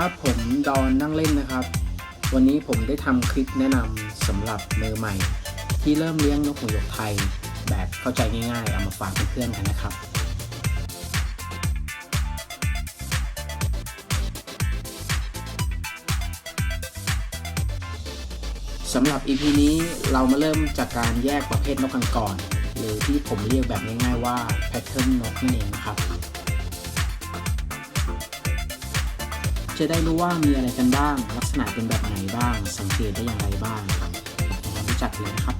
ครับผมดอนนั่งเล่นนะครับ วันนี้ผมได้ทำคลิปแนะนำสำหรับมือใหม่ ที่เริ่มเลี้ยงนกหัวหยกไทย แบบเข้าใจง่ายๆ เอามาฝากเพื่อนๆกันนะครับ สำหรับ EP นี้เรามาเริ่มจากการแยกประเภทนกกันก่อน หรือที่ผมเรียกแบบง่ายๆว่า Pattern นกนั่นเองนะครับ จะได้รู้ว่ามีอะไรกันบ้าง ลักษณะเป็นแบบไหนบ้าง สังเกตได้อย่างไรบ้างมารู้จักเลยนะครับ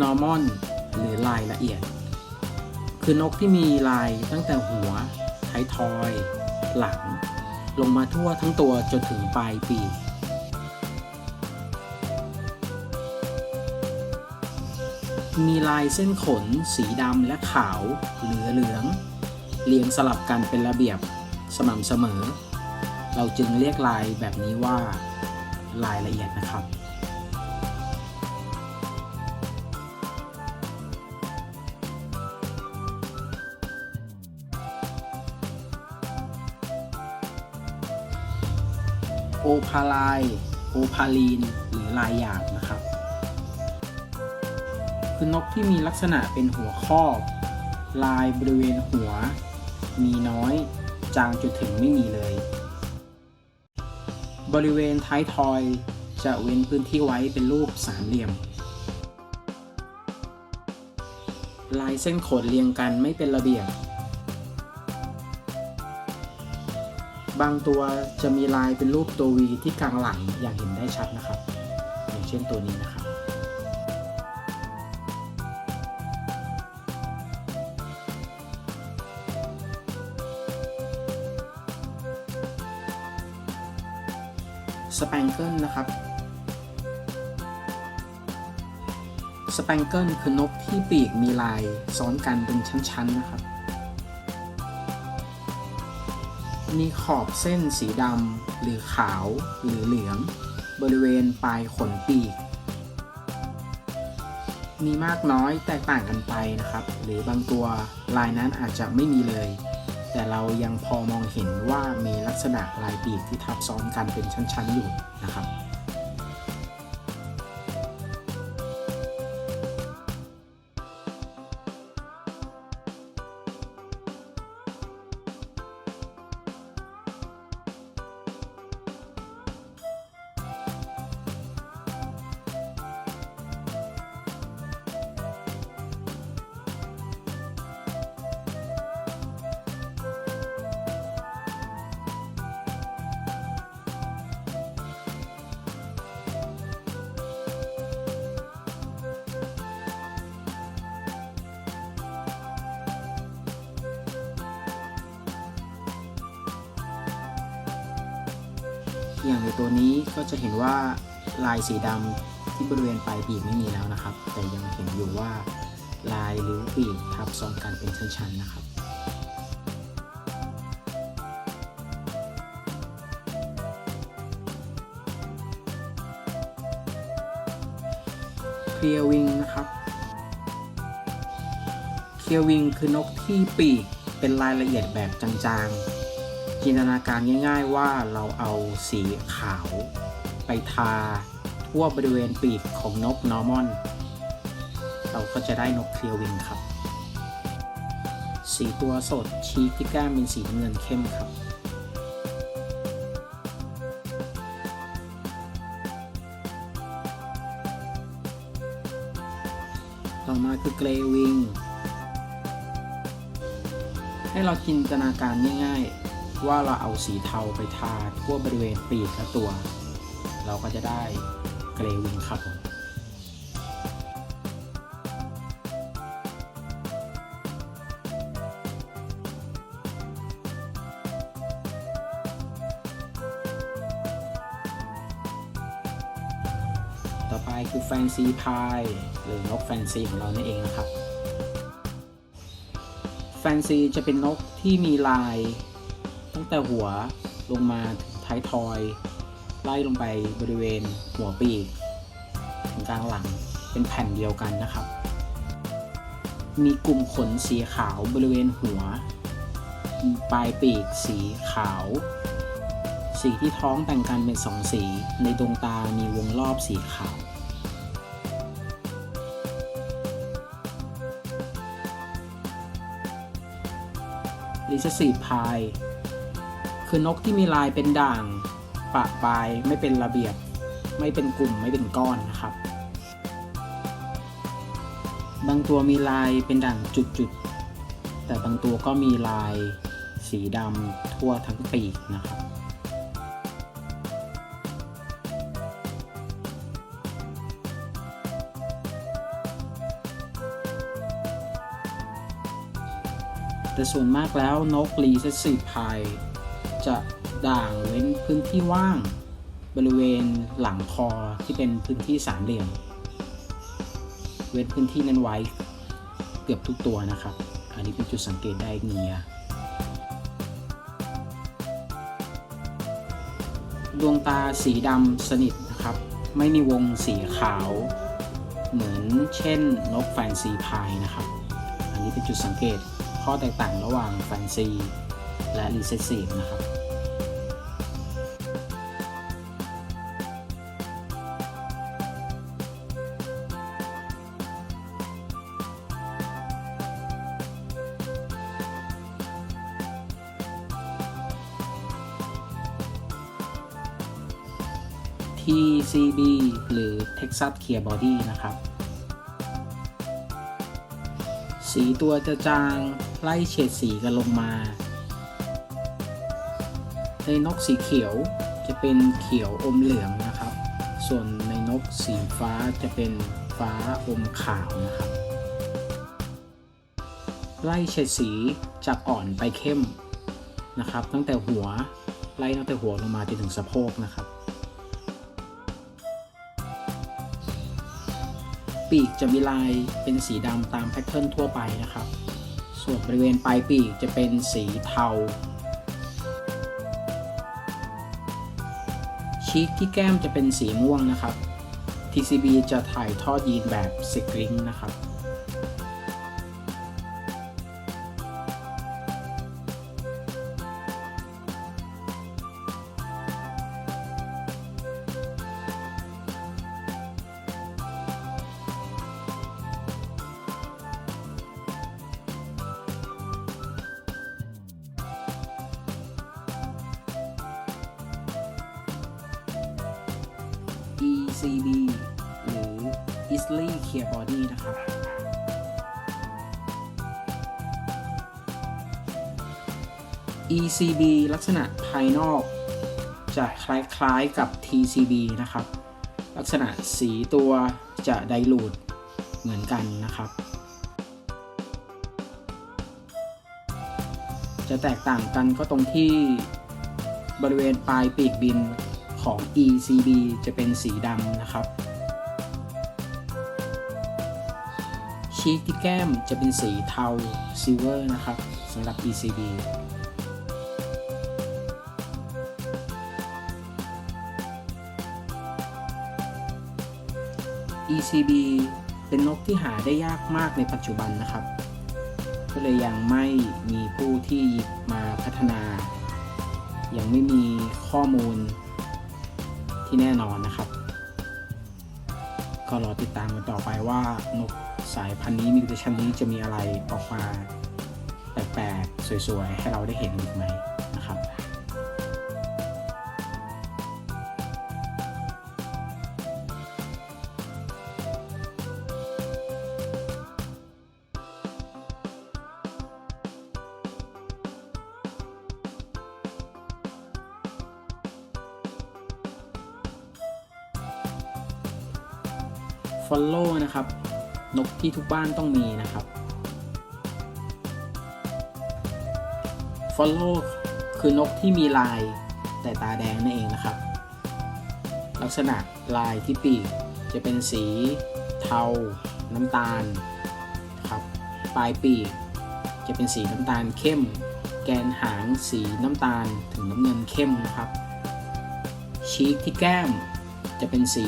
นอร์มอนหรือลายละเอียด คือนกที่มีลายตั้งแต่หัวท้ายทอย หลัง ลงมาทั่วทั้งตัวจนถึงปลายปีก มีลายเส้นขน สีดำและขาว เหลือเหลือง เรียงสลับกันเป็นระเบียบสม่ำเสมอ เราจึงเรียกลายแบบนี้ว่า ลายละเอียดนะครับ โอพาลาย โอพาลีน หรือลายหยาบนะ คือนกที่มีลักษณะเป็นหัวครอบ ลายบริเวณหัว มีน้อย จางจนถึงไม่มีเลย บริเวณท้ายทอยจะเว้นพื้นที่ไว้เป็นรูปสามเหลี่ยม ลายเส้นขนเรียงกันไม่เป็นระเบียบบางตัวจะมีลายเป็นรูปตัววีที่กลางหลังอย่างเห็นได้ชัดนะครับ อย่างเช่นตัวนี้นะครับ สแปงเกิลนะครับสแปงเกิลคือนกที่ปีกมีลายซ้อนกันเป็นชั้นๆนะครับ มีขอบเส้นสีดำหรือขาวหรือเหลือง บริเวณปลายขนปีก มีมากน้อยแตกต่างกันไปนะครับ หรือบางตัวลายนั้นอาจจะไม่มีเลย แต่เรายังพอมองเห็นว่ามีลักษณะลายปีกที่ทับซ้อนกันเป็นชั้นๆอยู่นะครับ อย่างในตัวนี้ก็จะเห็นว่าลายสีดำที่บริเวณปลายปีกไม่มีแล้วนะครับ แต่ยังเห็นอยู่ว่าลายริ้วปีกทับซ้อนกันเป็นชั้นๆนะครับเคลียร์วิงนะครับเคลียร์วิงคือนกที่ปีกเป็นรายละเอียดแบบจางๆ จินตนาการง่าย ๆ ว่าเราเอาสีขาว ไปทาทั่วบริเวณปีกของนกนอร์มอน เราก็จะได้นกเคลียร์วิงครับ สีตัวสดชีกที่แก้มเป็นสีเงินเข้มครับ ต่อมาคือเกรวิงให้เราจินตนาการง่ายๆ ว่าเราเอาสีเทาไปทาทั่วบริเวณปีกและตัว เราก็จะได้เกรวิงครับผมต่อไปคือแฟนซีพายหรือนกแฟนซีของเรานั่นเองนะครับ แฟนซีจะเป็นนกที่มีลาย ตั้งแต่หัวลงมาถึงท้ายทอย ไล่ลงไปบริเวณหัวปีกถึงกลางหลังเป็นแผ่นเดียวกันนะครับ มีกลุ่มขนสีขาวบริเวณหัว ปลายปีกสีขาว สีที่ท้องแต่งกันเป็นสองสี ในดวงตามีวงรอบสีขาวลิซซี่พาย คือนกที่มีลายเป็นด่างปะปลายไม่เป็นระเบียบ ไม่เป็นกลุ่มไม่เป็นก้อนนะครับ บางตัวมีลายเป็นด่างจุดๆ แต่บางตัวก็มีลายสีดำทั่วทั้งปีกนะครับ แต่ส่วนมากแล้วนกรีเซสซีพาย จะด่างเว้นพื้นที่ว่าง บริเวณหลังคอที่เป็นพื้นที่สามเหลี่ยม เว้นพื้นที่นั้นไว้เกือบทุกตัวนะครับ อันนี้เป็นจุดสังเกตได้เงียดวงตาสีดำสนิทนะครับ ไม่มีวงสีขาว เหมือนเช่นนกแฟนซีพายนะครับ อันนี้เป็นจุดสังเกตข้อแตกต่างระหว่างแฟนซี และรีเซสซีฟนะครับ TCB หรือ Texas Clear Body นะครับ สีตัวจะจางไล่เฉดสีกันลงมา ในนกสีเขียวจะเป็นเขียวอมเหลืองนะครับ ส่วนในนกสีฟ้าจะเป็นฟ้าอมขาวนะครับ ไล่เฉดสีจากอ่อนไปเข้มนะครับ ตั้งแต่หัวไล่ตั้งแต่หัวลงมาจนถึงสะโพกนะครับ ปีกจะมีลายเป็นสีดำตามแพทเทิร์นทั่วไปนะครับ ส่วนบริเวณปลายปีกจะเป็นสีเทา ชีกที่แก้มจะเป็นสีม่วงนะครับ TCB จะถ่ายทอดยีนแบบสกริงนะครับ ECB หรือ Easily Clear Body นะครับ ECB ลักษณะภายนอกจะคล้ายๆกับ TCB นะครับ ลักษณะสีตัวจะไดรูดเหมือนกันนะครับ จะแตกต่างกันก็ตรงที่บริเวณปลายปีกบิน ของ ECB จะเป็นสีดำนะครับ ชีกที่แก้มจะเป็นสีเทาซิลเวอร์นะครับสำหรับ ECB ECB เป็นนกที่หาได้ยากมากในปัจจุบันนะครับ ก็เลยยังไม่มีผู้ที่หยิบมาพัฒนา ยังไม่มีข้อมูล ที่แน่นอนนะครับ ก็รอติดตามกันต่อไปว่านกสายพันธุ์นี้มิวเทชันนี้จะมีอะไรออกมาแปลกๆ สวยๆ ให้เราได้เห็นอีกไหม นะครับ Follow นะครับ นกที่ทุกบ้านต้องมีนะครับ Follow คือนกที่มีลายแต่ตาแดงนั่นเองนะครับ ลักษณะลายที่ปีกจะเป็นสีเทา น้ำตาลครับปลายปีกจะเป็นสีน้ำตาลเข้ม แกนหางสีน้ำตาลถึงน้ำเงินเข้มนะครับชีกที่แก้มจะเป็นสี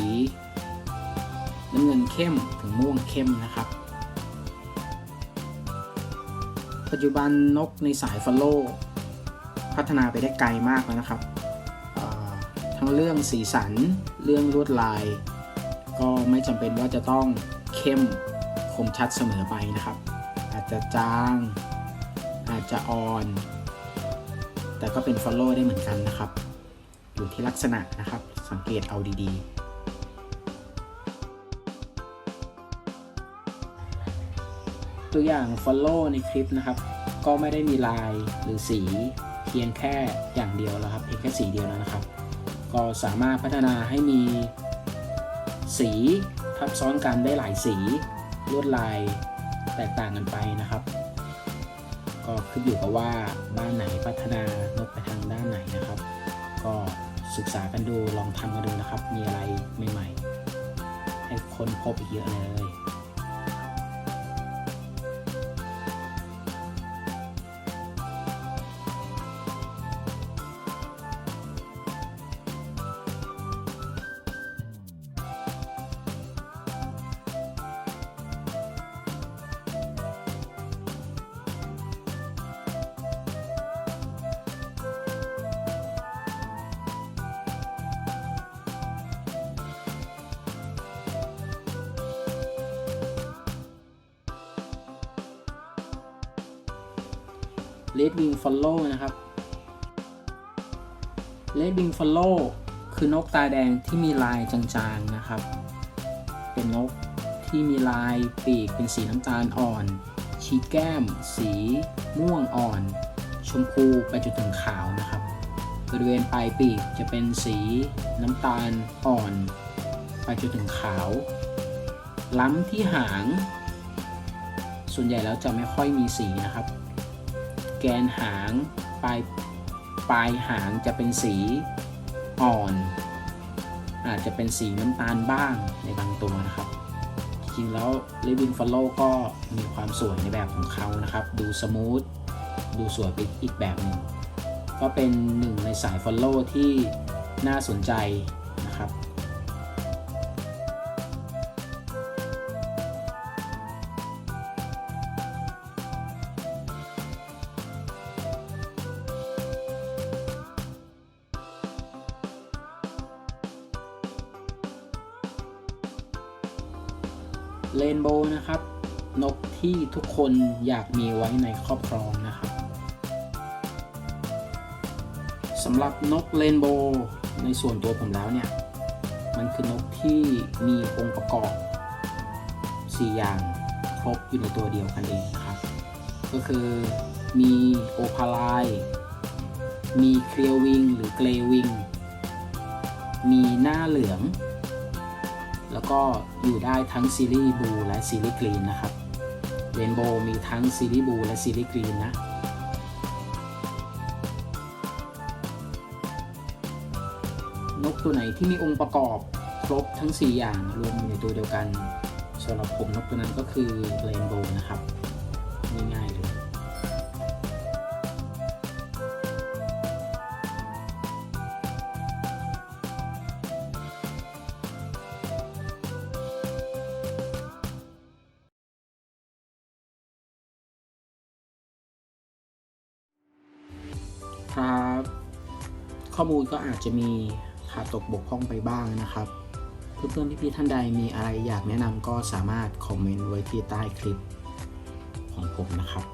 น้ำเงินเข้มถึงม่วงเข้มนะครับ ปัจจุบันนกในสายฟอลโลพัฒนาไปได้ไกลมากแล้วนะครับ ทั้งเรื่องสีสันเรื่องลวดลาย ก็ไม่จำเป็นว่าจะต้องเข้มคมชัดเสมอไปนะครับ อาจจะจาง อาจจะอ่อน แต่ก็เป็น follow ได้เหมือนกันนะครับ อยู่ที่ลักษณะนะครับสังเกตเอาดีๆ ตัวอย่าง follow ในคลิปนะครับ ก็ไม่ได้มีลายหรือสีเพียงแค่อย่างเดียวแล้วครับเพียงแค่สีเดียวแล้วนะครับ ก็สามารถพัฒนาให้มีสีทับซ้อนกันได้หลายสีลวดลายแตกต่างกันไปนะครับ ก็ขึ้นอยู่กับว่าบ้านไหนพัฒนานกไปทางด้านไหนนะครับ ก็ศึกษากันดูลองทำกันดูนะครับ มีอะไรใหม่ๆ ให้คนพบอีกเยอะเลย Red Wing Follow นะครับ Red Wing Follow คือนกตาแดงที่มีลายจางๆนะครับ เป็นนกที่มีลายปีกเป็นสีน้ำตาลอ่อน ชีแก้ม สีม่วงอ่อน ชมพูไปจนถึงขาวนะครับ บริเวณปลายปีกจะเป็นสีน้ำตาลอ่อน ไปจนถึงขาว ล้ำที่หาง ส่วนใหญ่แล้วจะไม่ค่อยมีสีนะครับ แกนหาง ปลายปลายหางจะเป็นสีอ่อน อาจจะเป็นสีน้ำตาลบ้างในบางตัวนะครับ จริงแล้วเลวินฟอลโล่ก็มีความสวยในแบบของเขานะครับ ดูสมูทดูสวยไปอีกแบบหนึ่งก็เป็นหนึ่งในสายฟอลโล่ที่น่าสนใจ ที่ทุกคนอยากมีไว้ในครอบครองนะครับสำหรับนกเรนโบว์ในส่วนตัวผมแล้วเนี่ย มันคือนกที่มีองค์ประกอบ 4 อย่างครบอยู่ในตัวเดียวกันเองนะครับ ก็คือมีโอพาลายมีเคลียววิงหรือเกรวิงมีหน้าเหลือง แล้วก็อยู่ได้ทั้งซีรีส์บลูและซีรีส์กรีนนะครับ เรนโบว์มีทั้งซีรีส์บลูและซีรีส์กรีนนะนกตัวไหนที่มีองค์ประกอบครบทั้ง 4 อย่างรวมอยู่ในตัวเดียวกันสำหรับผมนกตัวนั้นก็คือเรนโบว์นะครับง่าย ข้อมูลก็อาจจะมีขาดตกบกพร่องไปบ้างนะครับ เพื่อนๆพี่ๆท่านใดมีอะไรอยากแนะนำก็สามารถคอมเมนต์ไว้ที่ใต้คลิปของผมนะครับ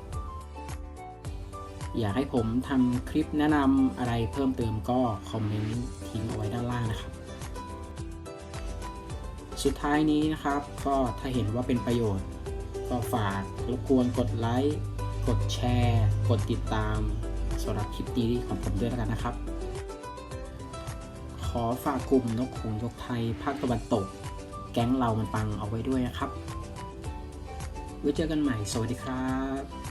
อยากให้ผมทำคลิปแนะนำอะไรเพิ่มเติมก็คอมเมนต์ทิ้งเอาไว้ด้านล่างนะครับ สุดท้ายนี้นะครับก็ถ้าเห็นว่าเป็นประโยชน์ ก็ฝากรบกวนกดไลค์ กดแชร์ กดติดตามสำหรับคลิปนี้ของผมด้วยแล้วกันนะครับ ขอฝากกลุ่มนกหงยกไทยภาคตะวันตก แก๊งเรามันปังเอาไว้ด้วยนะครับ ไว้เจอกันใหม่ สวัสดีครับ